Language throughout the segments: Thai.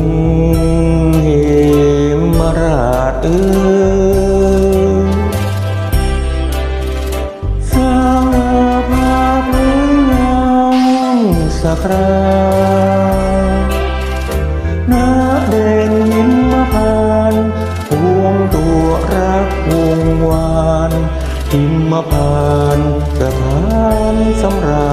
งเหมราชเอ้ยสร้างภาพเรื่องงามสักครานาเด่นยิ้มมาผ่านพวงตัวรักวงวานหิมมาผ่านสถานสำรา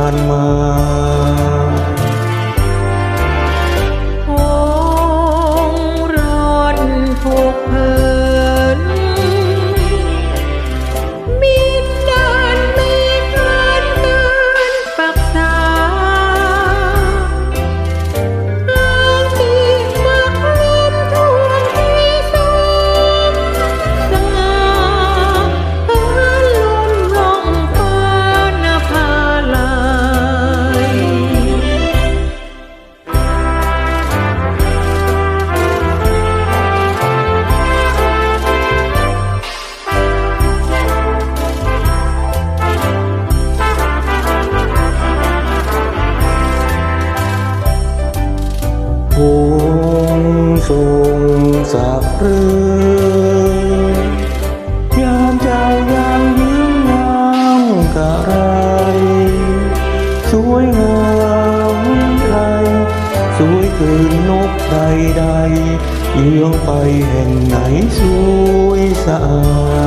เรืออยามเจ้ายังยิ้มงามกะไร สวยงามไรสวยคืนนกใดใดๆเอียงไปแห่งไหนสวยสะอาด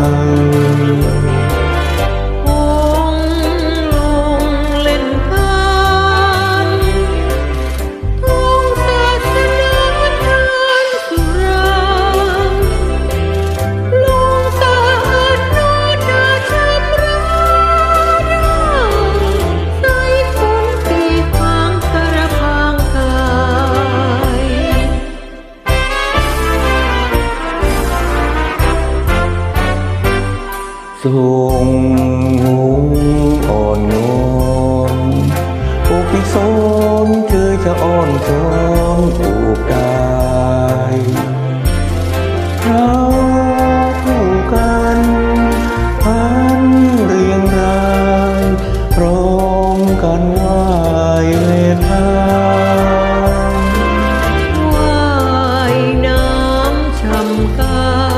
ทรงหูอ่อนนวโอปิสมคือจะอ่อนสมอุกายเราคู่กันพันเรียงรายพร้อมกันไหวเวทาว่ายน้ำช่ำกาย